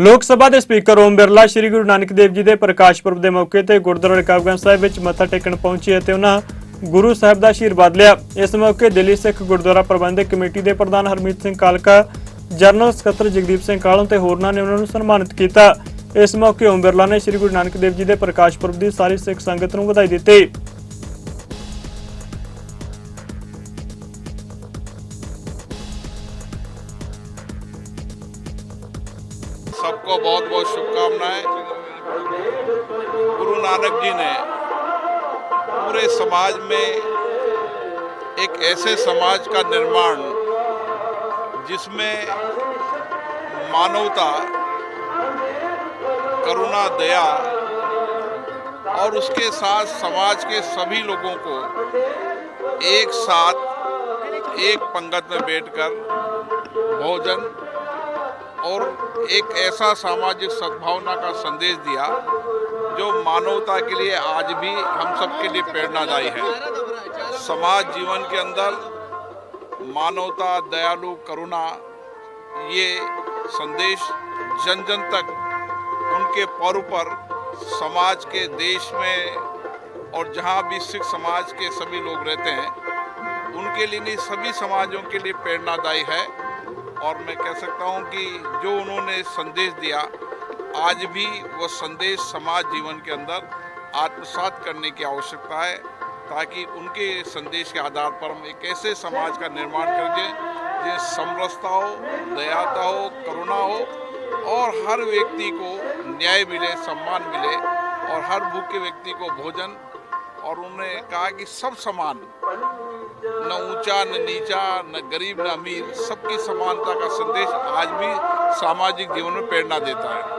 ਲੋਕ ਸਭਾ ਦੇ ਸਪੀਕਰ ਓਮ ਬਿਰਲਾ, ਸ੍ਰੀ ਗੁਰੂ ਨਾਨਕ ਦੇਵ ਜੀ ਦੇ ਪ੍ਰਕਾਸ਼ ਪੁਰਬ ਦੇ ਮੌਕੇ ਤੇ ਗੁਰਦੁਆਰਾ ਰਕਾਬਗੰਜ ਸਾਹਿਬ ਵਿੱਚ ਮੱਥਾ ਟੇਕਣ ਪਹੁੰਚੇ ਅਤੇ ਉਹਨਾਂ ਗੁਰੂ ਸਾਹਿਬ ਦਾ ਆਸ਼ੀਰਵਾਦ ਲਿਆ। ਇਸ ਮੌਕੇ ਦਿੱਲੀ ਸਿੱਖ ਗੁਰਦੁਆਰਾ ਪ੍ਰਬੰਧਕ ਕਮੇਟੀ ਦੇ ਪ੍ਰਧਾਨ ਹਰਮੀਤ ਸਿੰਘ ਕਾਲਕਾ, ਜਨਰਲ ਸਕੱਤਰ ਜਗਦੀਪ ਸਿੰਘ ਕਾਲੋਂ ਤੇ ਹੋਰਨਾਂ ਨੇ ਉਹਨਾਂ ਨੂੰ ਸਨਮਾਨਿਤ ਕੀਤਾ। ਇਸ ਮੌਕੇ ਓਮ ਬਿਰਲਾ ਨੇ ਸ੍ਰੀ ਗੁਰੂ ਨਾਨਕ ਦੇਵ ਜੀ ਦੇ ਪ੍ਰਕਾਸ਼ ਪੁਰਬ ਦੀ ਸਾਰੀ ਸਿੱਖ ਸੰਗਤ ਨੂੰ ਵਧਾਈ ਦਿੱਤੀ। सबको बहुत बहुत शुभकामनाएँ। गुरु नानक जी ने पूरे समाज में एक ऐसे समाज का निर्माण जिसमें मानवता, करुणा, दया और उसके साथ समाज के सभी लोगों को एक साथ, एक पंगत में बैठकर भोजन और एक ऐसा सामाजिक सद्भावना का संदेश दिया, जो मानवता के लिए आज भी हम सबके लिए प्रेरणादायी है। समाज जीवन के अंदर मानवता, दयालु, करुणा, ये संदेश जन जन तक उनके पर्व पर समाज के देश में और जहाँ भी सिख समाज के सभी लोग रहते हैं, उनके लिए नहीं, सभी समाजों के लिए प्रेरणादायी है। और मैं कह सकता हूँ कि जो उन्होंने संदेश दिया, आज भी वो संदेश समाज जीवन के अंदर आत्मसात करने की आवश्यकता है, ताकि उनके संदेश के आधार पर हम एक ऐसे समाज का निर्माण कर दें जिसमें समरसता हो, दयाता हो, करुणा हो, और हर व्यक्ति को न्याय मिले, सम्मान मिले, और हर भूखे व्यक्ति को भोजन, और उन्होंने कहा कि सब समान। न ऊँचा, न नीचा, न गरीब, न अमीर, सबकी समानता का संदेश आज भी सामाजिक जीवन में प्रेरणा देता है।